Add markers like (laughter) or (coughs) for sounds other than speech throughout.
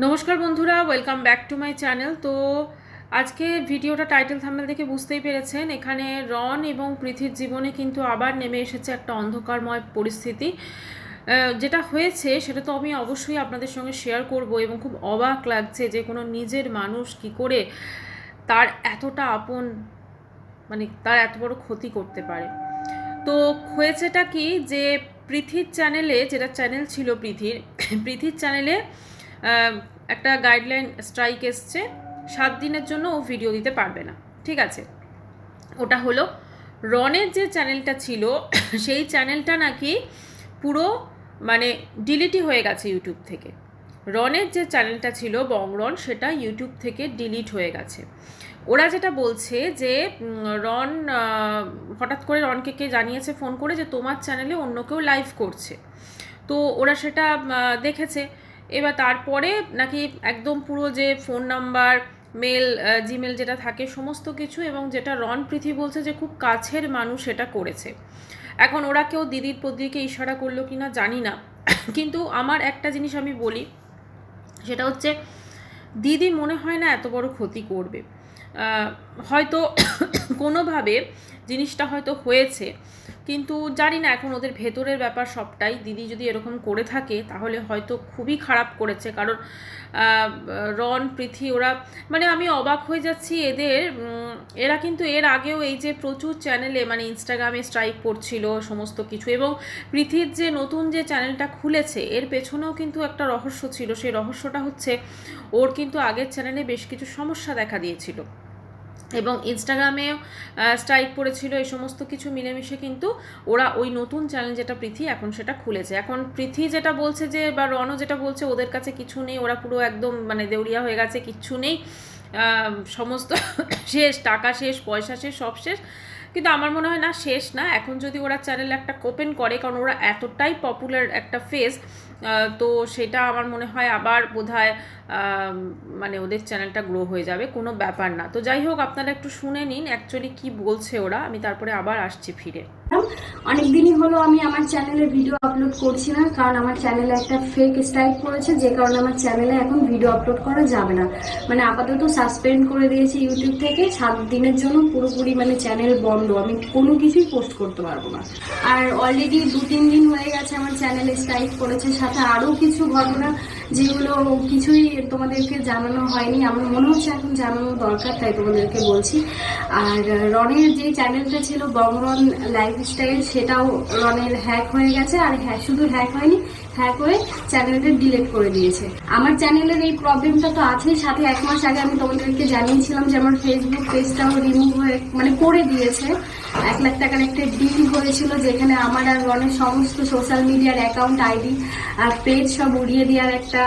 নমস্কার বন্ধুরা welcome back to my channel তো আজকে ভিডিওটা টাইটেল থাম্বেল দেখে বুঝতেই পেরেছেন, এখানে রন এবং পৃথির জীবনে কিন্তু আবার নেমে এসেছে একটা অন্ধকারময় পরিস্থিতি। যেটা হয়েছে সেটা তো আমি অবশ্যই আপনাদের সঙ্গে শেয়ার করব এবং খুব অবাক লাগছে যে কোনো নিজের মানুষ কি করে তার এতটা আপন মানে তার এত বড় ক্ষতি করতে পারে। তো হয়েছেটা কি যে পৃথির চ্যানেলে যেটা চ্যানেল ছিল পৃথির পৃথির চ্যানেলে একটা গাইডলাইন স্ট্রাইক এসছে, সাত দিনের জন্য ও ভিডিও দিতে পারবে না। ঠিক আছে? ওটা হলো, রনের যে চ্যানেলটা ছিল, (coughs) সেই চ্যানেলটা নাকি পুরো মানে ডিলিটই হয়ে গেছে ইউটিউব থেকে। রনের যে চ্যানেলটা ছিল, বংরন, সেটা ইউটিউব থেকে ডিলিট হয়ে গেছে। ওরা যেটা বলছে যে রন হঠাৎ করে রনকে কে জানিয়েছে ফোন করে যে তোমার চ্যানেলে অন্য কেউ লাইভ করছে। তো ওরা সেটা দেখেছে। এবার তারপরে নাকি একদম পুরো যে ফোন নাম্বার, মেল জিমেল যেটা থাকে সমস্ত কিছু এবং যেটা রন প্রীতি বলছে যে খুব কাছের মানুষ এটা করেছে। এখন ওরা কেউ দিদির প্রদিকে ইশারা করল কি না জানি না। কিন্তু আমার একটা জিনিস আমি বলি, সেটা হচ্ছে দিদি মনে হয় না এত বড় ক্ষতি করবে। হয়তো (coughs) কোনোভাবে জিনিসটা হয়তো হয়েছে। কিন্তু জানি না এখন ওদের ভেতরের ব্যাপার সবটাই। দিদি যদি এরকম করে থাকে, তাহলে হয়তো খুবই খারাপ করেছে। কারণ রন, পৃথি, ওরা মানে আমি অবাক হয়ে যাচ্ছি এদের। এরা কিন্তু এর আগেও এই যে প্রচুর চ্যানেলে মানে ইনস্টাগ্রামে স্ট্রাইক করছিল, সমস্ত কিছু। এবং পৃথির যে নতুন যে চ্যানেলটা খুলেছে, এর পেছনেও কিন্তু একটা রহস্য ছিল। সেই রহস্যটা হচ্ছে, ওর কিন্তু আগের চ্যানেলে বেশ কিছু সমস্যা দেখা দিয়েছিল। এবং ইনস্টাগ্রামেও স্ট্রাইক পড়েছিল, এই সমস্ত কিছু মিলেমিশে কিন্তু ওরা ওই নতুন চ্যানেল যেটা পৃথি এখন সেটা খুলেছে। এখন পৃথি যেটা বলছে যে, বা রনও যেটা বলছে, ওদের কাছে কিছু নেই, ওরা পুরো একদম মানে দেউরিয়া হয়ে গেছে, কিচ্ছু নেই। সমস্ত (coughs) শেষ, টাকা শেষ, পয়সা শেষ, সব শেষ। কিন্তু আমার মনে হয় না শেষ না। এখন যদি ওরা চ্যানেল একটা ওপেন করে, কারণ ওরা এতটাই পপুলার একটা ফেস তো সেটা আমার মনে হয় আবার বোধহয় মানে ওদের চ্যানেলটা গ্রো হয়ে যাবে, কোনো ব্যাপার না। তো যাই হোক, আপনারা একটু শুনে নিন অ্যাকচুয়ালি কি বলছে ওরা। আমি তারপরে আবার আসছি ফিরে। অনেক দিনই হলো আমি আমার চ্যানেলে ভিডিও আপলোড করছি না, কারণ আমার চ্যানেলে একটা ফেক স্ট্রাইক করেছে যে কারণে আমার চ্যানেলে এখন ভিডিও আপলোড করা যাবে না। মানে আপাতত সাসপেন্ড করে দিয়েছি ইউটিউব থেকে, সাত দিনের জন্য পুরোপুরি মানে চ্যানেল বন্ধ, আমি কোনো কিছুই পোস্ট করতে পারব না। আর অলরেডি দু তিন দিন হয়ে গেছে আমার চ্যানেলে স্ট্রাইক করেছে সাথে আরও কিছু ঘটনা যেগুলো কিছুই তোমাদেরকে জানানো হয়নি। আমার মনে হচ্ছে এখন জানানো দরকার, তাই তোমাদেরকে বলছি। আর রনের যে চ্যানেলটা ছিল বংরন লাইফস্টাইল সেটাও রনের হ্যাক হয়ে গেছে। আর হ্যাঁ শুধু হ্যাক হয়নি হয়ে চ্যানেলটা ডিলিট করে দিয়েছে। আমার চ্যানেলের এই প্রবলেমটা তো আছেই, সাথে এক মাস আগে আমি তোমাদেরকে জানিয়েছিলাম যে আমার ফেসবুক পেজটাও রিমুভ হয়ে মানে করে দিয়েছে। এক লাখ টাকার একটা ডিল হয়েছিল যেখানে আমার আর রনের সমস্ত সোশ্যাল মিডিয়ার অ্যাকাউন্ট আইডি আর পেজ সব উড়িয়ে দেওয়ার একটা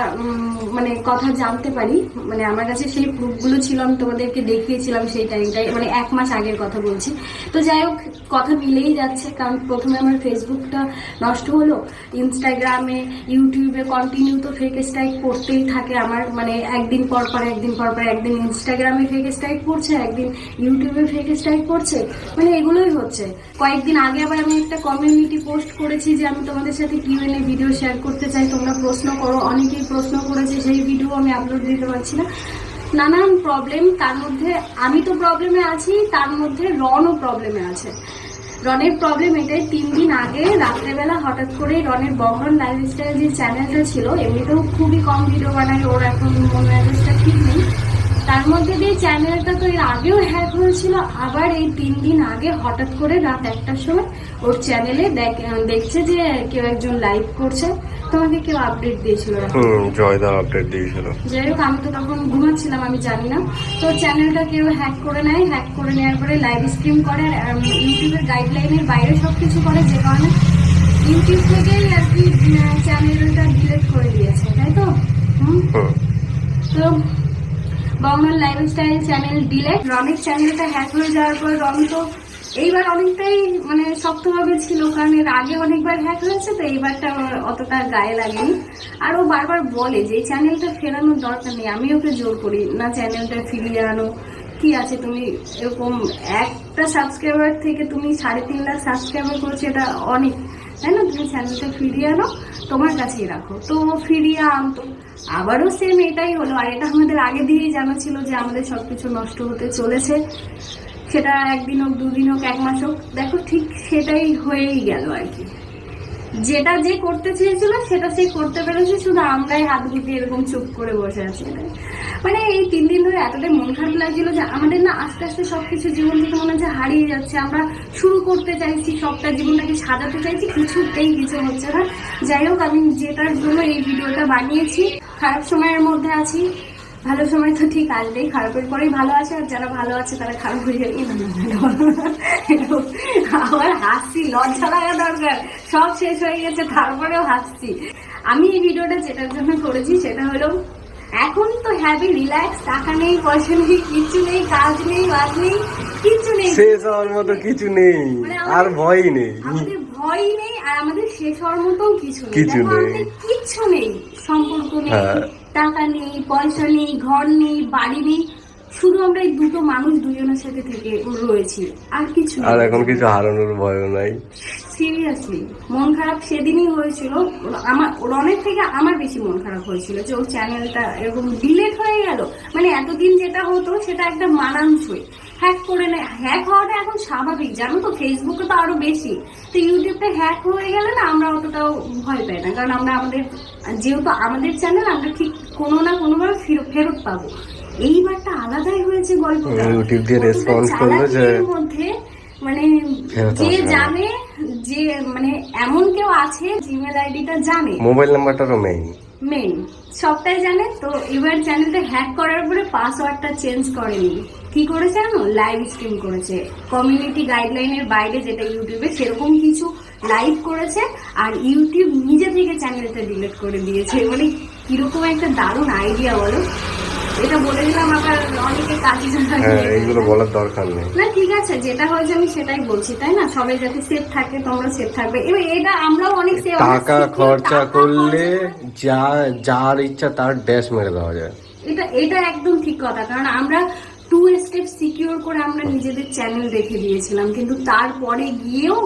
মানে কথা জানতে পারি। মানে আমার কাছে সেই প্রুফগুলো ছিল, আমি তোমাদেরকে দেখিয়েছিলাম সেই টাইমটাই মানে এক মাস আগের কথা বলছি। তো যাই হোক, কথা মিলেই যাচ্ছে, কারণ প্রথমে আমার ফেসবুকটা নষ্ট হলো ইনস্টাগ্রামে ইউটিউবে কন্টিনিউ তো ফেক স্ট্রাইক করতেই থাকে আমার মানে একদিন পর পর, একদিন পর পর, একদিন ইনস্টাগ্রামে ফেক স্ট্রাইক করছে, একদিন ইউটিউবে ফেক স্ট্রাইক করছে মানে এগুলোই হচ্ছে। কয়েকদিন আগে আবার আমি একটা কমিউনিটি পোস্ট করেছি যে আমি তোমাদের সাথে কিউএনএ ভিডিও শেয়ার করতে চাই, তোমরা প্রশ্ন করো। অনেকেই প্রশ্ন করেছে, সেই ভিডিও আমি আপলোড দিতে পারছি না। নানান প্রবলেম তার মধ্যে আমি তো প্রবলেমে আছি, তার মধ্যে রনও প্রবলেমে আছে। রনের প্রবলেম এটাই। তিন দিন আগে রাত্রেবেলা হঠাৎ করে রনের বঙ্গন লাইফস্টাইল যে চ্যানেলটা ছিল, এমনিতেও খুবই কম ভিডিও বানায়, ওর এখন মন মেজাজটা ঠিক নেই। তার মধ্যে দিয়ে চ্যানেলটা তো এর আগেও হ্যাক হয়েছিল আবার এই তিন দিন আগে হঠাৎ করে রাত একটার সময় ওর চ্যানেলে দেখছে যে কেউ একজন লাইভ করছে তোমাকে কেউ আপডেট দিয়েছিল হুম জয়দা আপডেট দিয়েছিল। যাই হোক আমি তো তখন ঘুমাচ্ছিলাম আমি জানি না। তো চ্যানেলটা কেউ হ্যাক করে নেয় হ্যাক করে নেওয়ার পরে লাইভ স্ট্রিম করে ইউটিউবের গাইডলাইনের বাইরে সব কিছু করে যে কারণে ইউটিউব থেকেই আর কি উম, চ্যানেলটা ডিলিট করে দিয়েছে তাই তো হুম হুম তো Bengal lifestyle channel delete Ronik চ্যানেলটা হ্যাক হয়ে যাওয়ার পর রন তো এইবার অনেকটাই মানে শক্তভাবে ছিল, কারণ এর আগে অনেকবার হ্যাক হয়েছে, তো এইবারটা আমার অতটা গায়ে লাগেনি। আর ও বারবার বলে যে, এই চ্যানেলটা ফেরানোর দরকার নেই, আমি ওকে জোর করি না চ্যানেলটা ফিরিয়ে আনো। কি আছে তুমি এরকম একটা সাবস্ক্রাইবার থেকে তুমি সাড়ে তিন লাখ সাবস্ক্রাইবার করেছ, এটা অনেক তাই না? তুমি চ্যানেলটা ফিরিয়ে আনো, তোমার কাছেই রাখো। তো ফিরিয়ে আনতো। আবারও সেম এটাই হলো। আর এটা আমাদের আগে দিয়েই জানা ছিল যে আমাদের সব কিছু নষ্ট হতে চলেছে। সেটা একদিন হোক, দুদিন হোক, এক মাস হোক। দেখো ঠিক সেটাই হয়েই গেল আর কি। যেটা যে করতে চেয়েছিল, সেটা সে করতে পেরেছে। শুধু আমরাই হাত গুটিয়ে এরকম চুপ করে বসে আছি। মানে এই তিন দিন ধরে এতটাই মন খারাপ লাগছিল যে আমাদের না আস্তে আস্তে সবকিছু জীবন থেকে মনে হচ্ছে হারিয়ে যাচ্ছে। আমরা শুরু করতে চাইছি, সবটা জীবনটাকে সাজাতে চাইছি, কিছুতেই কিছু হচ্ছে না। যাই হোক, আমি যেটার জন্য এই ভিডিওটা বানিয়েছি। খারাপ সময়ের মধ্যে আছি। ভালো সময় তো ঠিক আসবেই খারাপের পরেই ভালো আছে আর যারা ভালো আছে তারা খারাপ হয়ে যাবে। আবার হাসছি লজ্জা লাগা দরকার সব শেষ হয়ে গেছে তারপরেও হাসছি আমি এই ভিডিওটা যেটার জন্য করেছি সেটা হলো এখন তো হ্যাভি রিল্যাক্স টাকা নেই পয়সা নেই কিছু নেই কাজ নেই বাজ নেই কিছু নেই শেষ হওয়ার মতো কিছু নেই মানে আর ভয় নেই আমাদের ভয় নেই আর আমাদের শেষ হওয়ার মতো কিছু নেই কিছু নেই। কিচ্ছু নেই সম্পর্ক নেই হ্যাঁ। টাকা নেই পয়সা নেই ঘর নেই বাড়ি নেই শুধু আমরা এই দুটো মানুষ দুজনের সাথে থেকে রয়েছি আর কিছু আর এখন কিছু হারানোর ভয়ও নাই। সিরিয়াসলি মন খারাপ সেদিনই হয়েছিল। আমার রনের থেকে আমার বেশি মন খারাপ হয়েছিল যে ওর চ্যানেলটা এরকম ডিলেট হয়ে গেল। মানে এতদিন যেটা হতো সেটা একটা মানানসই হ্যাক করে নেয়। হ্যাক হওয়াটা এখন স্বাভাবিক জানো তো ফেসবুকে তো আরও বেশি। তো ইউটিউবটা হ্যাক হয়ে গেলে না আমরা অতটাও ভয় পাই না। কারণ আমরা আমাদের যেহেতু আমাদের চ্যানেল আমরা ঠিক কোনো না কোনোভাবে ফেরত ফেরত পাবো। এইবারটা আলাদাই হয়েছে গল্পটা। ইউটিউব দিয়ে কতটা করল যে- মধ্যে মানে যে জানে যে মানে এমন কেউ আছে জিমেল আইডিটা জানে। মোবাইল নাম্বারটারও মেইন মেন সবটাই জানে তো এবার চ্যানেলটা হ্যাক করার পরে পাসওয়ার্ডটা চেঞ্জ করেনি। কি করেছে জানো? লাইভ স্ট্রিম করেছে। কমিউনিটি গাইডলাইনের বাইরে যেটা ইউটিউবে সেরকম কিছু লাইভ করেছে আর ইউটিউব নিজে থেকে চ্যানেলটা ডিলিট করে দিয়েছে। মানে কীরকম একটা দারুণ আইডিয়া বলো? এটা বলে দিলাম আবার অনেকে কাজে হ্যাঁ এইগুলো বলার দরকার নেই। না ঠিক আছে যেটা হয়েছে আমি সেটাই বলছি তাই না? সবাই যাতে সেফ থাকে তোমরা সেফ থাকবে। এবার এটা আমরাও অনেক সেফ টাকা খরচা করলে যা যার ইচ্ছা তার ড্যাশ মেরে দেওয়া যায়। এটা এটা একদম ঠিক কথা কারণ আমরা টু স্টেপ সিকিউর করে আমরা নিজেদের চ্যানেল রেখে দিয়েছিলাম কিন্তু তারপরে গিয়েও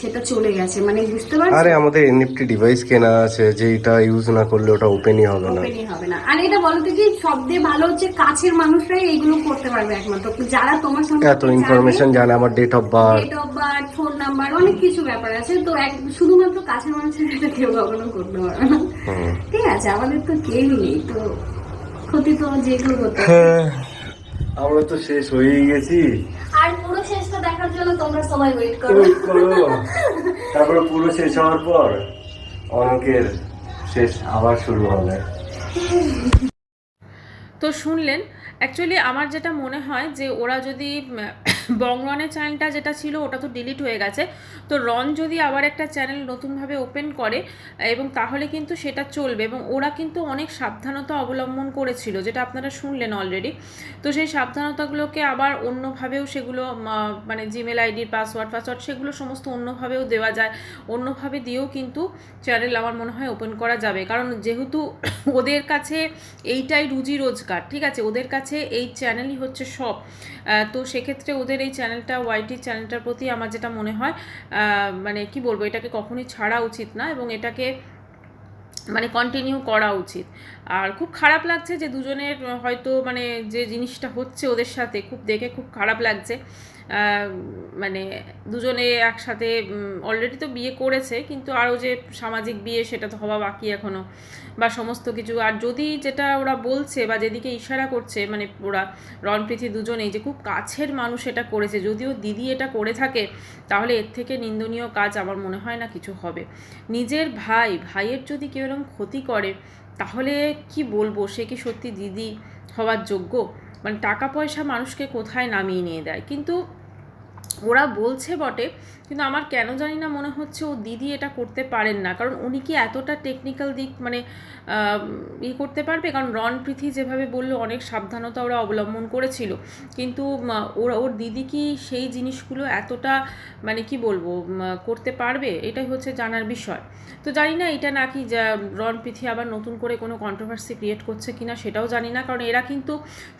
সেটা চলে গেছে। মানে বুঝতে পারছ আরে আমাদের এনএফটি ডিভাইস কেনা আছে যে এটা ইউজ না করলে ওটা ওপেনই হবে না। ওপেনই হবে না। আর এটা বলতে কি সব দিয়ে ভালো হচ্ছে কাছের মানুষরাই এগুলো করতে পারবে একমাত্র। যারা তোমার সঙ্গে এত ইনফরমেশন জানে আমার date of birth date of birth phone number অনেক কিছু ব্যাপার আছে। তো এক শুধুমাত্র কাছের মানুষের এটা কেউ কখনো করতে পারবে না। ঠিক আছে আমাদের তো কেউই নেই। তো ক্ষতি তো যে কেউ করতে আমরা তো শেষ হয়েই গেছি। আর পুরো শেষটা দেখার জন্য তোমরা সবাই ওয়েট করো। করো। তারপরে পুরো শেষ হওয়ার পর অঙ্কের শেষ আবার শুরু হবে। তো শুনলেন অ্যাকচুয়ালি আমার যেটা মনে হয় যে ওরা যদি বংরনের চ্যানেলটা যেটা ছিল, ওটা তো ডিলিট হয়ে গেছে। তো রন যদি আবার একটা চ্যানেল নতুনভাবে ওপেন করে, এবং তাহলে কিন্তু সেটা চলবে, এবং ওরা কিন্তু অনেক সাবধানতা অবলম্বন করেছিল, যেটা আপনারা শুনলেন অলরেডি তো সেই সাবধানতাগুলোকে আবার অন্যভাবেও সেগুলো মানে জিমেল আইডির পাসওয়ার্ড পাসওয়ার্ড সেগুলো সমস্ত অন্যভাবেও দেওয়া যায়। অন্যভাবে দিয়েও কিন্তু চ্যানেল আমার মনে হয় ওপেন করা যাবে। কারণ যেহেতু ওদের কাছে এইটাই রুজি রোজগার, ঠিক আছে? ওদের কাছে এই চ্যানেলই হচ্ছে সব। তো সেক্ষেত্রে ওদের এই চ্যানেলটা ওয়াইটি চ্যানেলটার প্রতি আমার যেটা মনে হয় মানে কি বলব, এটাকে কখনোই ছাড়া উচিত না এবং এটাকে মানে কন্টিনিউ করা উচিত। আর খুব খারাপ লাগছে যে দুজনের হয়তো মানে যে জিনিসটা হচ্ছে ওদের সাথে, খুব দেখে খুব খারাপ লাগছে। মানে দুজনে একসাথে অলরেডি তো বিয়ে করেছে, কিন্তু আরও যে সামাজিক বিয়ে সেটা তো হওয়া বাকি এখনও বা সমস্ত কিছু। আর যদি যেটা ওরা বলছে বা যেদিকে ইশারা করছে মানে ওরা রণপ্রীতি দুজনেই যে খুব কাছের মানুষ এটা করেছে, যদিও দিদি এটা করে থাকে, তাহলে এর থেকে নিন্দনীয় কাজ আমার মনে হয় না কিছু হবে। নিজের ভাই, ভাইয়ের যদি কেউ এরকম ক্ষতি করে, তাহলে কি বলব? সে কি সত্যি দিদি হওয়ার যোগ্য? মানে টাকা পয়সা মানুষকে কোথায় নামিয়ে নিয়ে দেয়? কিন্তু ওরা বলছে বটে, কিন্তু আমার কেন জানি না মনে হচ্ছে ও দিদি এটা করতে পারেন না। কারণ উনি কি এতটা টেকনিক্যাল দিক মানে ই করতে পারবে? কারণ রন প্রীতি যেভাবে বলল, অনেক সাবধানতা ওরা অবলম্বন করেছিল। কিন্তু ওরা, ওর দিদি কি সেই জিনিসগুলো এতটা মানে কি বলব করতে পারবে? এটাই হচ্ছে জানার বিষয়। তো জানি না এটা নাকি যা রন পৃথি আবার নতুন করে কোনো কন্ট্রোভার্সি ক্রিয়েট করছে কি না সেটাও জানি না। কারণ এরা কিন্তু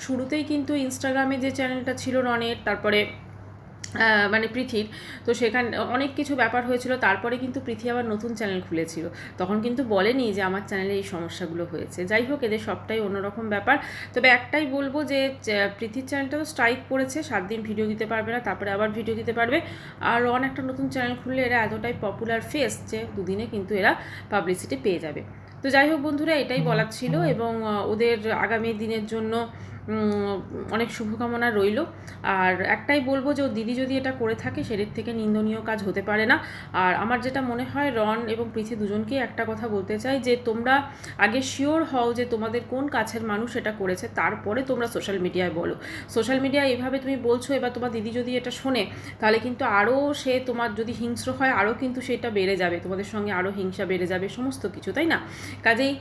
শুরুতেই কিন্তু ইনস্টাগ্রামে যে চ্যানেলটা ছিল রনের তারপরে মানে পৃথির। তো সেখানে, অনেক কিছু ব্যাপার হয়েছিল, তারপরে কিন্তু পৃথি আবার নতুন চ্যানেল খুলেছিল। তখন কিন্তু বলেনি যে আমার চ্যানেলে এই সমস্যাগুলো হয়েছে। যাই হোক, এদের সবটাই অন্যরকম ব্যাপার। তবে একটাই বলব যে পৃথির চ্যানেলটা তো স্ট্রাইক পড়েছে সাত দিন ভিডিও দিতে পারবে না, তারপরে আবার ভিডিও দিতে পারবে। আর অন একটা নতুন চ্যানেল খুললে এরা এতটাই পপুলার ফেস যে, দুদিনে কিন্তু এরা পাবলিসিটি পেয়ে যাবে। তো যাই হোক বন্ধুরা, এটাই বলার ছিল এবং ওদের আগামী দিনের জন্য অনেক শুভকামনা রইল। আর একটাই বলব যে দিদি যদি এটা করে থাকে সেটির থেকে নিন্দনীয় কাজ হতে পারে না। আর আমার যেটা মনে হয়, রন এবং পৃথি দুজনকে একটা কথা বলতে চাই যে, তোমরা আগে শিওর হও যে, তোমাদের কোন কাছের মানুষ এটা করেছে, তারপরে তোমরা সোশ্যাল মিডিয়ায় বলো। সোশ্যাল মিডিয়ায় এভাবে তুমি বলছো, এবার তোমার দিদি যদি এটা শোনে, তাহলে কিন্তু আরও সে তোমার যদি হিংস্র হয় আরও কিন্তু সেটা বেড়ে যাবে। তোমাদের সঙ্গে আরও হিংসা বেড়ে যাবে, সমস্ত কিছু, তাই না? কাজেই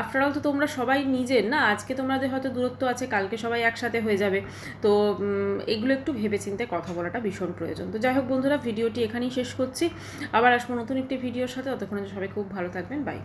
আফটারঅল তো তোমরা সবাই নিজের, না? আজকে তোমাদের হয়তো দূরত্ব আছে কালকে সবাই একসাথে হয়ে যাবে। তো এগুলো একটু ভেবেচিন্তে কথা বলাটা ভীষণ প্রয়োজন। তো যাই হোক বন্ধুরা, ভিডিওটি এখানেই শেষ করছি। আবার আসব নতুন একটি ভিডিওর সাথে। ততক্ষণে সবাই খুব ভালো থাকবেন। বাই